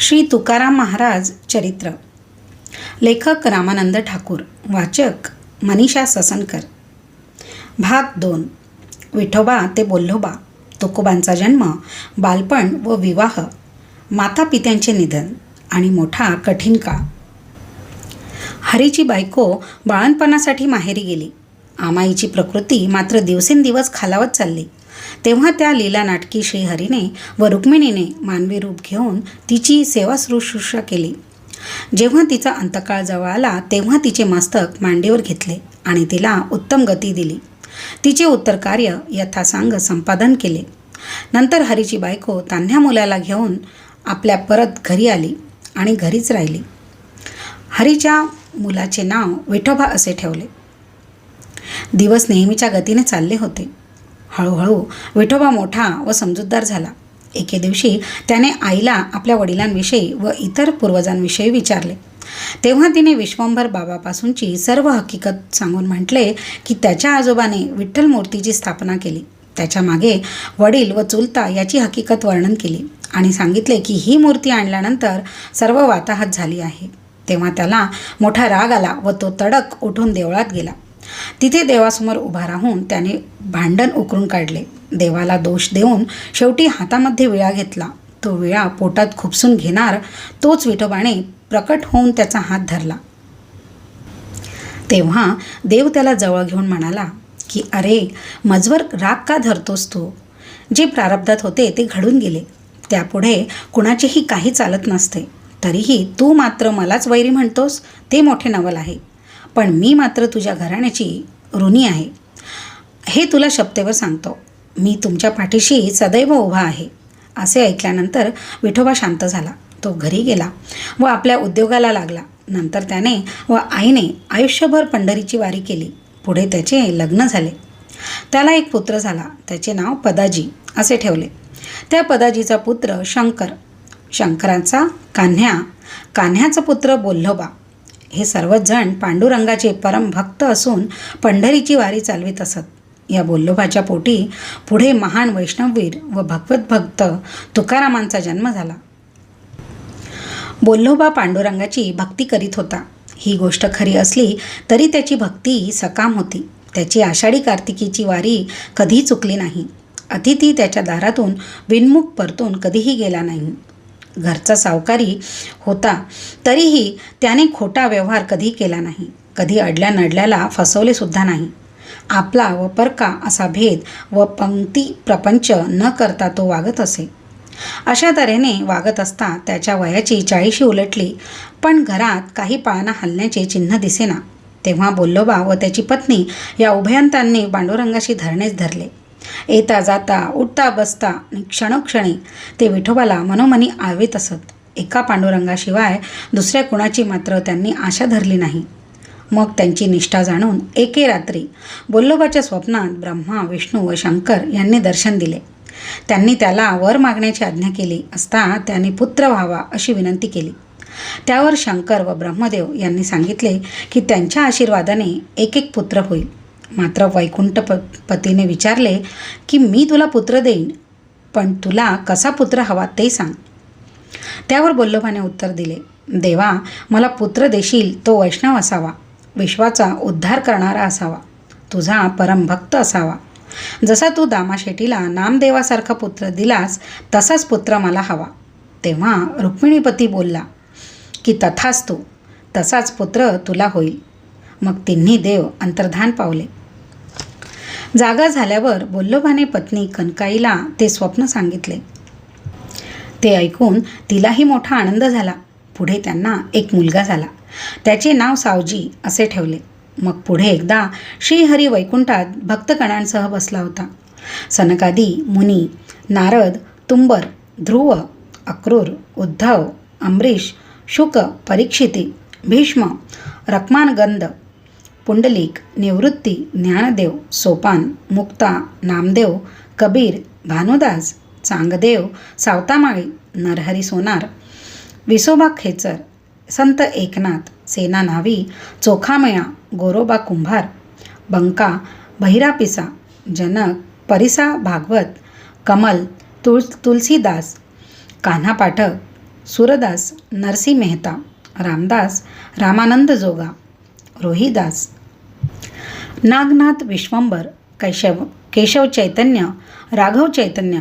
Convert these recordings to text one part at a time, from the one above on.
श्री तुकाराम महाराज चरित्र. लेखक रामानंद ठाकूर वाचक मनीषा ससनकर. भाग दोन विठोबा ते बोल्होबा तुकोबांचा जन्म बालपण व विवाह माता पित्यांचे निधन आणि मोठा कठीण काळ. हरीची बायको बाळणपणासाठी माहेरी गेली. आमाईची प्रकृती मात्र दिवसेंदिवस खालावत चालली. तेव्हा त्या लीला नाटकी श्रीहरीने व रुक्मिणीने मानवी रूप घेऊन तिची सेवा शुश्रूषा केली. जेव्हा तिचा अंतकाळ जवळ आला तेव्हा तिचे मस्तक मांडीवर घेतले आणि तिला उत्तम गती दिली. तिचे उत्तर कार्य यथासांग संपादन केले. नंतर हरीची बायको तान्ह्या मुलाला घेऊन आपल्या परत घरी आली आणि घरीच राहिली. हरीच्या मुलाचे नाव विठोबा असे ठेवले. दिवस नेहमीच्या गतीने चालले होते. हळूहळू विठोबा मोठा व समजूतदार झाला. एके दिवशी त्याने आईला आपल्या वडिलांविषयी व इतर पूर्वजांविषयी विचारले. तेव्हा तिने विश्वंभर बाबापासूनची सर्व हकीकत सांगून म्हटले की त्याच्या आजोबाने विठ्ठल मूर्तीची स्थापना केली. त्याच्यामागे वडील व चुलता याची हकीकत वर्णन केली आणि सांगितले की ही मूर्ती आणल्यानंतर सर्व वाताहत झाली आहे. तेव्हा त्याला मोठा राग आला व तो तडक उठून देवळात गेला. तिथे देवासमोर उभा राहून त्याने भांडण उकरून काढले. देवाला दोष देऊन शेवटी हातामध्ये विळा घेतला. तो विळा पोटात खुपसून घेणार तोच विठोबाने प्रकट होऊन त्याचा हात धरला. तेव्हा देव त्याला जवळ घेऊन म्हणाला की अरे मजवर राग का धरतोस तू? जे प्रारब्धात होते ते घडून गेले. त्यापुढे कुणाचेही काही चालत नसते. तरीही तू मात्र मलाच वैरी म्हणतोस? ते मोठे नवल आहे. पण मी मात्र तुझ्या घराण्याची ऋणी आहे. हे तुला शब्देवर सांगतो. मी तुमच्या पाठीशी सदैव उभा आहे. असे ऐकल्यानंतर विठोबा शांत झाला. तो घरी गेला व आपल्या उद्योगाला लागला. नंतर त्याने व आईने आयुष्यभर पंढरीची वारी केली. पुढे त्याचे लग्न झाले. त्याला एक पुत्र झाला. त्याचे नाव पदाजी असे ठेवले. त्या पदाजीचा पुत्र शंकर. शंकराचा कान्ह्या कान्ह्याचा पुत्र बोल्लोबा. हे सर्वच जण पांडुरंगाचे परम भक्त असून पंढरीची वारी चालवित असत. या बोल्लोबाच्या पोटी पुढे महान वैष्णववीर व भगवत भक्त तुकारामांचा जन्म झाला. बोल्लोबा पांडुरंगाची भक्ती करीत होता. ही गोष्ट खरी असली तरी त्याची भक्ती सकाम होती. त्याची आषाढी कार्तिकीची वारी कधी चुकली नाही. अतिथी त्याच्या दारातून विनमुख परतून कधीही गेला नाही. घरचा सावकारी होता तरीही त्याने खोटा व्यवहार कधी केला नाही. कधी अडल्या नडल्याला फसवलेसुद्धा नाही. आपला व परका असा भेद व पंक्ती प्रपंच न करता तो वागत असे. अशा तऱ्हेने वागत असता त्याच्या वयाची चाळीशी उलटली पण घरात काही पाळणा हलण्याचे चिन्ह दिसेना. तेव्हा बोल्लोबा व त्याची पत्नी या उभयंतांनी पांडुरंगाशी धरणेच धरले. येता जाता उठता बसता आणि क्षणोक्षणी ते विठोबाला मनोमनी आळवीत असत. एका पांडुरंगाशिवाय दुसऱ्या कुणाची मात्र त्यांनी आशा धरली नाही. मग त्यांची निष्ठा जाणून एके रात्री बोल्लोबाच्या स्वप्नात ब्रह्मा विष्णू व शंकर यांनी दर्शन दिले. त्यांनी त्याला वर मागण्याची आज्ञा केली असता त्याने पुत्र व्हावा अशी विनंती केली. त्यावर शंकर व ब्रह्मदेव यांनी सांगितले की त्यांच्या आशीर्वादाने एक एक पुत्र होईल. मात्र वैकुंठ प पतीने विचारले की मी तुला पुत्र देईन पण तुला कसा पुत्र हवा ते सांग. त्यावर बोल्लोभाने उत्तर दिले देवा मला पुत्र देशील तो वैष्णव असावा विश्वाचा उद्धार करणारा असावा तुझा परमभक्त असावा. जसा तू दामाशेटीला नामदेवासारखा पुत्र दिलास तसाच पुत्र मला हवा. तेव्हा रुक्मिणीपती बोलला की तथाच तू तसाच पुत्र तुला होईल. मग तिन्ही देव अंतर्धान पावले. जागा झाल्यावर बोल्लोभाने पत्नी कनकाईला ते स्वप्न सांगितले. ते ऐकून तिलाही मोठा आनंद झाला. पुढे त्यांना एक मुलगा झाला. त्याचे नाव सावजी असे ठेवले. मग पुढे एकदा श्रीहरी वैकुंठात भक्तगणांसह बसला होता. सनकादी मुनी नारद तुंबर ध्रुव अक्रूर उद्धव अमरीश शुक परीक्षिती भीष्म रक्मानगंध पुंडलिक निवृत्ती ज्ञानदेव सोपान मुक्ता नामदेव कबीर भानुदास चांगदेव सावतामाळी नरहरी सोनार विसोबा खेचर संत एकनाथ सेना नावी चोखामया गोरोबा कुंभार बंका बहिरापिसा जनक परिसा भागवत कमल तुळ तुलसीदास कान्हा पाठक सुरदास नरसी मेहता रामदास रामानंद जोगा रोहिदास नागनाथ विश्वंभर कैशव केशव चैतन्य राघव चैतन्य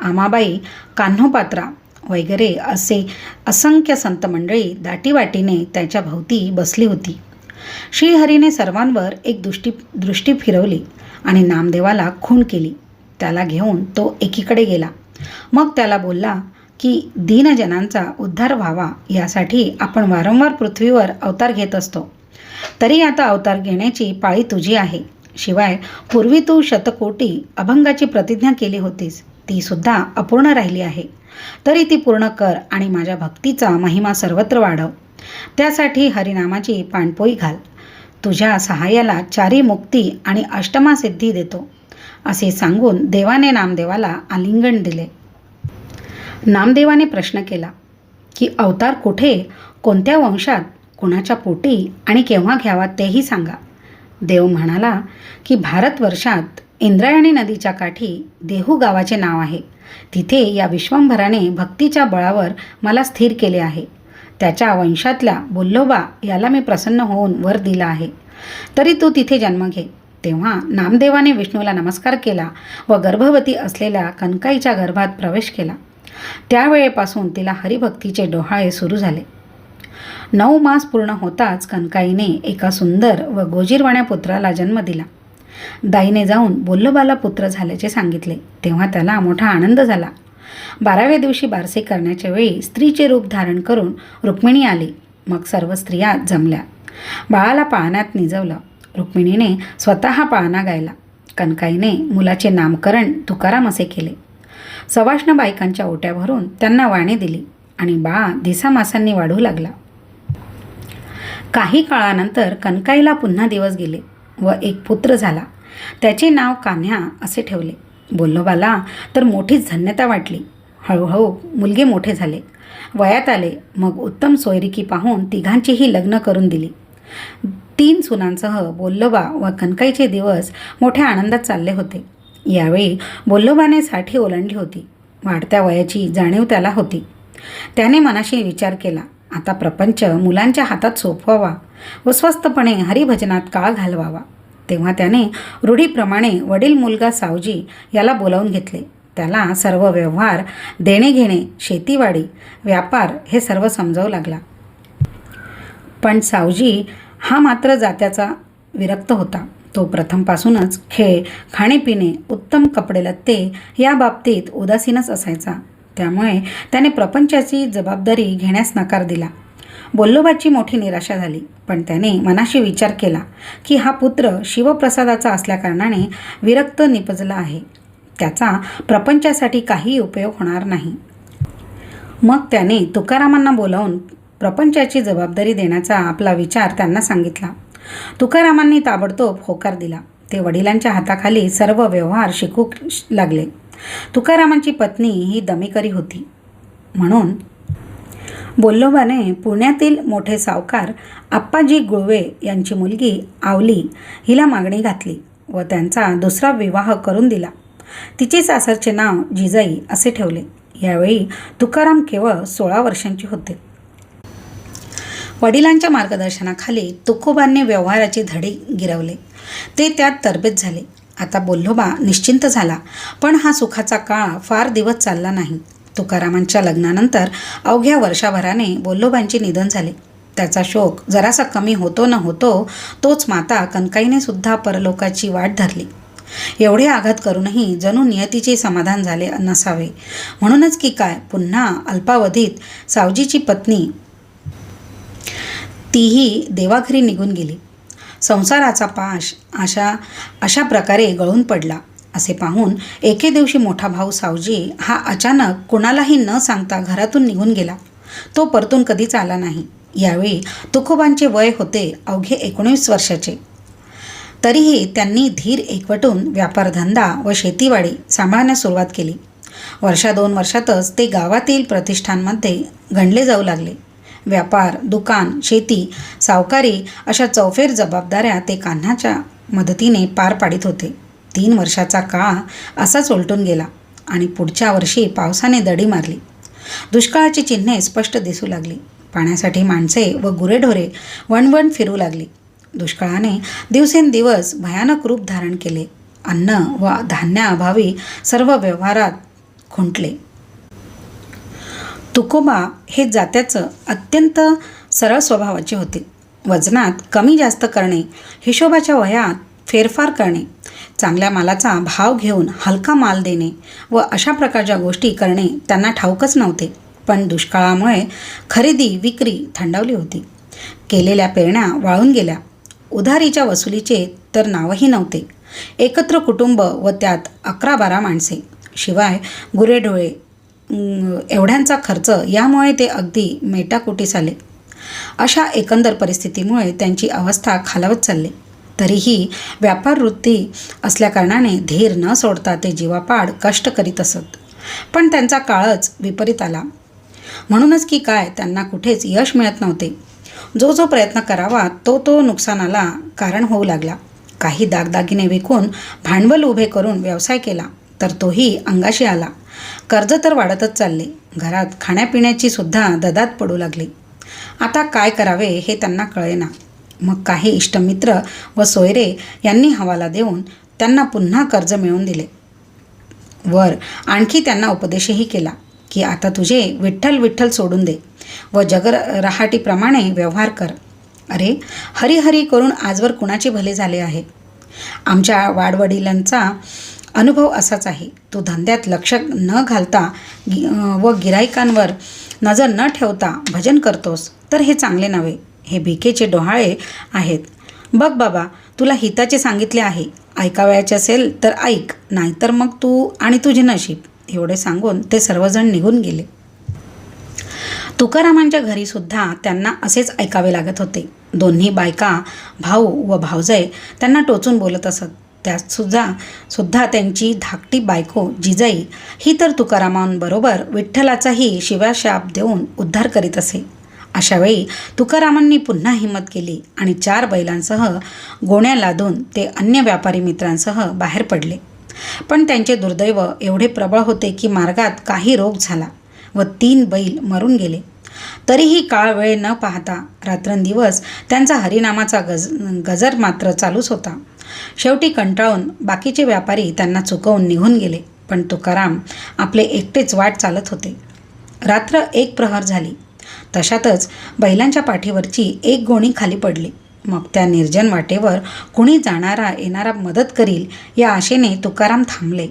आमाबाई कान्होपात्रा वगैरे असे असंख्य संत मंडळी दाटीवाटीने त्याच्या भोवती बसली होती. श्रीहरीने सर्वांवर एक दृष्टी दृष्टी फिरवली आणि नामदेवाला खूण केली. त्याला घेऊन तो एकीकडे गेला. मग त्याला बोलला की दीनजनांचा उद्धार व्हावा यासाठी आपण वारंवार पृथ्वीवर अवतार घेत असतो. तरी आता अवतार घेण्याची पाळी तुझी आहे. शिवाय पूर्वी तू शतकोटी अभंगाची प्रतिज्ञा केली होतीस. ती सुद्धा अपूर्ण राहिली आहे. तरी ती पूर्ण कर आणि माझ्या भक्तीचा महिमा सर्वत्र वाढव. त्यासाठी हरिनामाची पाणपोई घाल. तुझ्या सहाय्याला चारी मुक्ती आणि अष्टमा सिद्धी देतो. असे सांगून देवाने नामदेवाला आलिंगन दिले. नामदेवाने प्रश्न केला की अवतार कुठे? कोणत्या वंशात? कुणाच्या पोटी आणि केव्हा घ्यावा तेही सांगा. देव म्हणाला की भारतवर्षात इंद्रायणी नदीच्या काठी देहू गावाचे नाव आहे. तिथे या विश्वंभराने भक्तीच्या बळावर मला स्थिर केले आहे. त्याच्या वंशातल्या बोल्लोबा याला मी प्रसन्न होऊन वर दिला आहे. तरी तू तिथे जन्म घे. तेव्हा नामदेवाने विष्णूला नमस्कार केला व गर्भवती असलेल्या कनकाईच्या गर्भात प्रवेश केला. त्यावेळेपासून तिला हरिभक्तीचे डोहाळे सुरू झाले. नऊ मास पूर्ण होताच कनकाईने एका सुंदर व गोजीरवाण्या पुत्राला जन्म दिला. दाईने जाऊन बोल्लोबाला पुत्र झाल्याचे सांगितले. तेव्हा त्याला मोठा आनंद झाला. बाराव्या दिवशी बारसे करण्याच्या वेळी स्त्रीचे रूप धारण करून रुक्मिणी आली. मग सर्व स्त्रिया जमल्या. बाळाला पाळण्यात निजवलं. रुक्मिणीने स्वतः पाळणा गायला. कनकाईने मुलाचे नामकरण तुकाराम असे केले. सवाष्ण बायकांच्या ओट्या भरून त्यांना वाणी दिली आणि बाळा दिसामासांनी वाढू लागला. काही काळानंतर कनकाईला पुन्हा दिवस गेले व एक पुत्र झाला. त्याचे नाव कान्ह्या असे ठेवले. बोल्लोबाला तर मोठीच धन्यता वाटली. हळूहळू मुलगे मोठे झाले. वयात आले. मग उत्तम सोयरिकी पाहून तिघांचीही लग्न करून दिली. तीन सुनांसह बोल्लोबा व कनकाईचे दिवस मोठ्या आनंदात चालले होते. यावेळी बोल्लोबाने साठी ओलांडली होती. वाढत्या वयाची जाणीव त्याला होती. त्याने मनाशी विचार केला. आता प्रपंच मुलांच्या हातात सोपवावा व स्वस्तपणे हरिभजनात काळ घालवावा. तेव्हा त्याने रूढीप्रमाणे वडील मुलगा सावजी याला बोलावून घेतले. त्याला सर्व व्यवहार देणे घेणे शेतीवाडी व्यापार हे सर्व समजावू लागला. पण सावजी हा मात्र जात्याचा विरक्त होता. तो प्रथमपासूनच खेळ खाणेपिणे उत्तम कपडे लत्ते या बाबतीत उदासीनच असायचा. त्यामुळे त्याने प्रपंचाची जबाबदारी घेण्यास नकार दिला. बोल्लोबाची मोठी निराशा झाली पण त्याने मनाशी विचार केला की हा पुत्र शिवप्रसादाचा असल्याकारणाने विरक्त निपजला आहे. त्याचा प्रपंचासाठी काही उपयोग होणार नाही. मग त्याने तुकारामांना बोलावून प्रपंचाची जबाबदारी देण्याचा आपला विचार त्यांना सांगितला. तुकारामांनी ताबडतोब होकार दिला. ते वडिलांच्या हाताखाली सर्व व्यवहार शिकू लागले. तुकारामांची पत्नी ही दमेकरी होती. म्हणून बोल्लोबाने पुण्यातील मोठे सावकार आप्पाजी गुळवे यांची मुलगी आवली हिला मागणी घातली व त्यांचा दुसरा विवाह करून दिला. तिचे सासरचे नाव जिजाई असे ठेवले. यावेळी तुकाराम केवळ सोळा वर्षांचे होते. वडिलांच्या मार्गदर्शनाखाली तुकोबांनी व्यवहाराचे धडे गिरवले. ते त्यात तरबेज झाले. आता बोल्लोबा निश्चिंत झाला. पण हा सुखाचा काळ फार दिवस चालला नाही. तुकारामांच्या लग्नानंतर अवघ्या वर्षाभराने बोल्लोबांचे निधन झाले. त्याचा शोक जरासा कमी होतो न होतो तोच माता कनकाईने सुद्धा परलोकाची वाट धरली. एवढे आघात करूनही जणू नियतीचे समाधान झाले नसावे. म्हणूनच की काय पुन्हा अल्पावधीत सावजीची पत्नी तीही देवाघरी निघून गेली. संसाराचा पाश अशा अशा प्रकारे गळून पडला. असे पाहून एके दिवशी मोठा भाऊ सावजी हा अचानक कुणालाही न सांगता घरातून निघून गेला. तो परतून कधीच आला नाही. यावेळी तुकोबांचे वय होते अवघे एकोणीस वर्षाचे. तरीही त्यांनी धीर एकवटून व्यापारधंदा व शेतीवाडी सांभाळण्यास सुरुवात केली. वर्षा दोन वर्षातच ते गावातील प्रतिष्ठानमध्ये गणले जाऊ लागले. व्यापार दुकान शेती सावकारी अशा चौफेर जबाबदाऱ्या ते कान्हाच्या मदतीने पार पाडित होते. तीन वर्षाचा काळ असाच उलटून गेला आणि पुढच्या वर्षी पावसाने दडी मारली. दुष्काळाची चिन्हे स्पष्ट दिसू लागली. पाण्यासाठी माणसे व गुरेढोरे वणवण फिरू लागली. दुष्काळाने दिवसेंदिवस भयानक रूप धारण केले. अन्न व धान्याअभावी सर्व व्यवहारात खुंटले. तुकोबा हे जात्याचं अत्यंत सरळ स्वभावाचे होते. वजनात कमी जास्त करणे हिशोबाच्या वयात फेरफार करणे चांगल्या मालाचा भाव घेऊन हलका माल देणे व अशा प्रकारच्या गोष्टी करणे त्यांना ठाऊकच नव्हते. पण दुष्काळामुळे खरेदी विक्री थंडावली होती. केलेल्या पेरण्या वाळून गेल्या. उधारीच्या वसुलीचे तर नावही नव्हते. एकत्र कुटुंब व त्यात अकरा बारा माणसे. शिवाय गुरेढोळे एवढ्यांचा खर्च यामुळे ते अगदी मेटाकुटीस आले. अशा एकंदर परिस्थितीमुळे त्यांची अवस्था खालावत चालली. तरीही व्यापार वृत्ती असल्याकारणाने धीर न सोडता ते जीवापाड कष्ट करीत असत. पण त्यांचा काळच विपरीत आला. म्हणूनच की काय त्यांना कुठेच यश मिळत नव्हते. जो जो प्रयत्न करावा तो तो नुकसानाला कारण होऊ लागला. काही दागदागिने विकून भांडवल उभे करून व्यवसाय केला. तर तोही अंगाशी आला. कर्ज तर वाढतच चालले. घरात खाण्यापिण्याची सुद्धा ददात पडू लागली. आता काय करावे हे त्यांना कळेना. मग काही इष्टमित्र व सोयरे यांनी हवाला देऊन त्यांना पुन्हा कर्ज मिळवून दिले. वर आणखी त्यांना उपदेशही केला की आता तुझे विठ्ठल विठ्ठल सोडून दे व जग रहाटीप्रमाणे व्यवहार कर. अरे हरिहरी करून आजवर कुणाचे भले झाले आहे? आमच्या वाडवडिलांचा अनुभव असाच आहे. तू धंद्यात लक्ष न घालता गि व गिराईकांवर नजर न ठेवता भजन करतोस तर हे चांगले नव्हे. हे भिकेचे डोहाळे आहेत. बघ बाबा तुला हिताचे सांगितले आहे. ऐकावयाचे असेल तर ऐक नाहीतर मग तू आणि तुझे नशीब. एवढे सांगून ते सर्वजण निघून गेले. तुकारामांच्या घरीसुद्धा त्यांना असेच ऐकावे लागत होते. दोन्ही बायका भाऊ व भावजय त्यांना टोचून बोलत असत. त्यात सुद्धा सुद्धा त्यांची धाकटी बायको जिजाई ही तर तुकारामांबरोबर विठ्ठलाचाही शिवाशाप देऊन उद्धार करीत असे. अशावेळी तुकारामांनी पुन्हा हिंमत केली आणि चार बैलांसह गोण्या लादून ते अन्य व्यापारी मित्रांसह बाहेर पडले. पण त्यांचे दुर्दैव एवढे प्रबळ होते की मार्गात काही रोग झाला व तीन बैल मरून गेले. तरीही काळ वेळ न पाहता रात्रंदिवस त्यांचा हरिनामाचा गज गजर मात्र चालूच होता. शेवटी कंटाळून बाकीचे व्यापारी त्यांना चुकवून निघून गेले पण तुकाराम आपले एकटेच वाट चालत होते. रात्र एक प्रहर झाली. तशातच बैलांच्या पाठीवरची एक गोणी खाली पडली. मग त्या निर्जन वाटेवर कुणी जाणारा येणारा मदत करील या आशेने तुकाराम थांबले.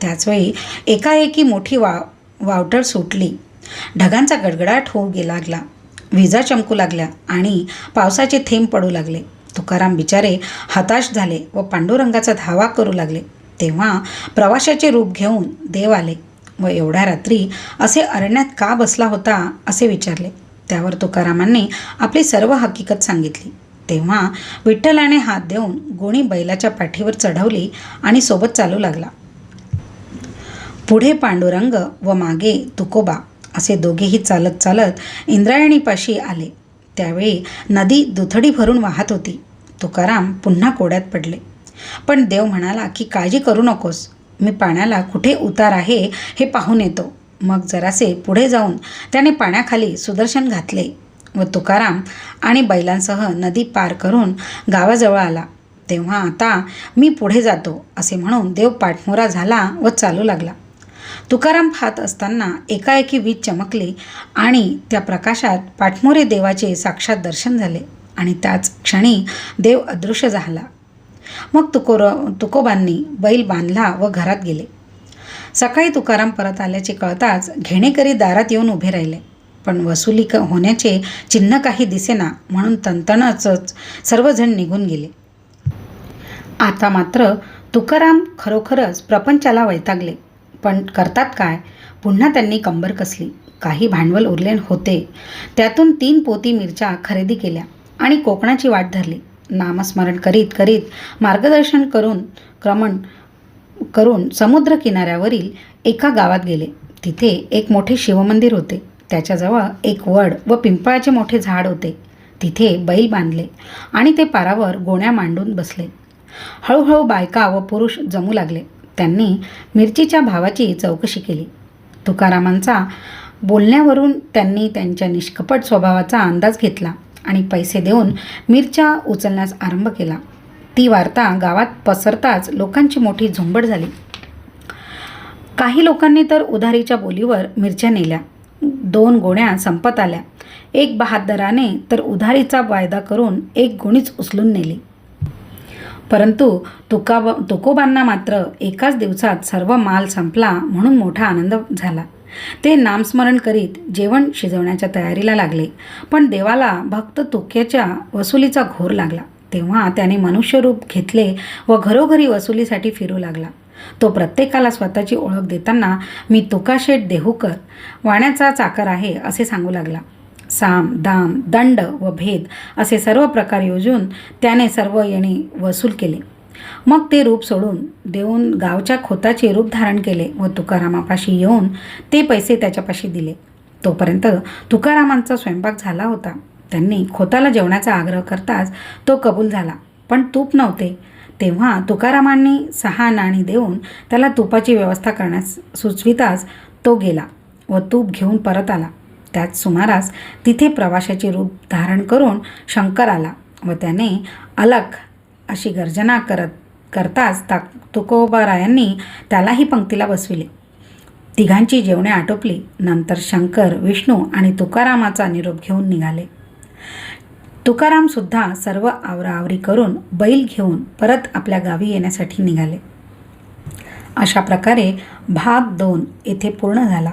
त्याचवेळी एकाएकी मोठी वा वावटळ सुटली. ढगांचा गडगडाट होऊ गे लागला. विजा चमकू लागल्या आणि पावसाचे थेंब पडू लागले. तुकाराम बिचारे हताश झाले व पांडुरंगाचा धावा करू लागले. तेव्हा प्रवाशाचे रूप घेऊन देव आले व एवढ्या रात्री असे अरण्यात का बसला होता असे विचारले. त्यावर तुकारामांनी आपली सर्व हकीकत सांगितली. तेव्हा विठ्ठलाने हात देऊन गोणी बैलाच्या पाठीवर चढवली आणि सोबत चालू लागला. पुढे पांडुरंग व मागे तुकोबा असे दोघेही चालत चालत इंद्रायणीपाशी आले. त्यावेळी नदी दुथडी भरून वाहत होती. तुकाराम पुन्हा कोड्यात पडले. पण देव म्हणाला की काळजी करू नकोस. मी पाण्याला कुठे उतार आहे हे पाहून येतो. मग जरासे पुढे जाऊन त्याने पाण्याखाली सुदर्शन घातले व तुकाराम आणि बैलांसह नदी पार करून गावाजवळ आला. तेव्हा आता मी पुढे जातो असे म्हणून देव पाठमोरा झाला व चालू लागला. तुकाराम खात असताना एकाएकी वीज चमकली आणि त्या प्रकाशात पाठमोरे देवाचे साक्षात दर्शन झाले. आणि त्याच क्षणी देव अदृश्य झाला. मग तुकोर तुकोबांनी बैल बांधला व घरात गेले. सकाळी तुकाराम परत आल्याचे कळताच घेणेकरी दारात येऊन उभे राहिले. पण वसुली क होण्याचे चिन्ह काही दिसेना म्हणून तंतणाचंच सर्वजण निघून गेले. आता मात्र तुकाराम खरोखरच प्रपंचाला वैतागले. पण करतात काय? पुन्हा त्यांनी कंबर कसली. काही भांडवल उरले होते. त्यातून तीन पोती मिरच्या खरेदी केल्या. आणि कोकणाची वाट धरली. नामस्मरण करीत करीत मार्गदर्शन करून क्रमण करून समुद्र किनाऱ्यावरील एका गावात गेले. तिथे एक मोठे शिवमंदिर होते. त्याच्याजवळ एक वड व पिंपळाचे मोठे झाड होते. तिथे बैल बांधले आणि ते पारावर गोण्या मांडून बसले. हळूहळू बायका व पुरुष जमू लागले. त्यांनी मिरचीच्या भावाची चौकशी केली. तुकारामांचा बोलण्यावरून त्यांनी त्यांच्या निष्कपट स्वभावाचा अंदाज घेतला. आणि पैसे देऊन मिरच्या उचलण्यास आरंभ केला. ती वार्ता गावात पसरताच लोकांची मोठी झुंबड झाली. काही लोकांनी तर उधारीच्या बोलीवर मिरच्या नेल्या. दोन गोण्या संपत आल्या. एक बहादराने तर उधारीचा वायदा करून एक गोणीच उचलून नेली. परंतु तुका तुकोबांना मात्र एकाच दिवसात सर्व माल संपला म्हणून मोठा आनंद झाला. ते नामस्मरण करीत जेवण शिजवण्याच्या तयारीला लागले. पण देवाला भक्त तुक्याच्या वसुलीचा घोर लागला. तेव्हा त्याने मनुष्यरूप घेतले व घरोघरी वसुलीसाठी फिरू लागला. तो प्रत्येकाला स्वतःची ओळख देताना मी तुकाशेठ देहूकर वाण्याचा चाकर आहे असे सांगू लागला. साम दाम दंड व भेद असे सर्व प्रकार योजून त्याने सर्व येणे वसूल केले. मग ते रूप सोडून देऊन गावच्या खोताचे रूप धारण केले व तुकारामापाशी येऊन ते पैसे त्याच्यापाशी दिले. तोपर्यंत तुकारामांचा स्वयंपाक झाला होता. त्यांनी खोताला जेवणाचा आग्रह करताच तो कबूल झाला. पण तूप नव्हते. तेव्हा तुकारामांनी सहा नाणी देऊन त्याला तुपाची व्यवस्था करण्यास सुचविताच तो गेला व तूप घेऊन परत आला. त्याच सुमारास तिथे प्रवाशाचे रूप धारण करून शंकर आला व त्याने अलख अशी गर्जना करत करताच ता तुकोबारायांनी त्यालाही पंक्तीला बसविले. तिघांची जेवणे आटोपली. नंतर शंकर विष्णू आणि तुकारामाचा निरोप घेऊन निघाले. तुकारामसुद्धा सर्व आवराआवरी करून बैल घेऊन परत आपल्या गावी येण्यासाठी निघाले. अशा प्रकारे भाग दोन येथे पूर्ण झाला.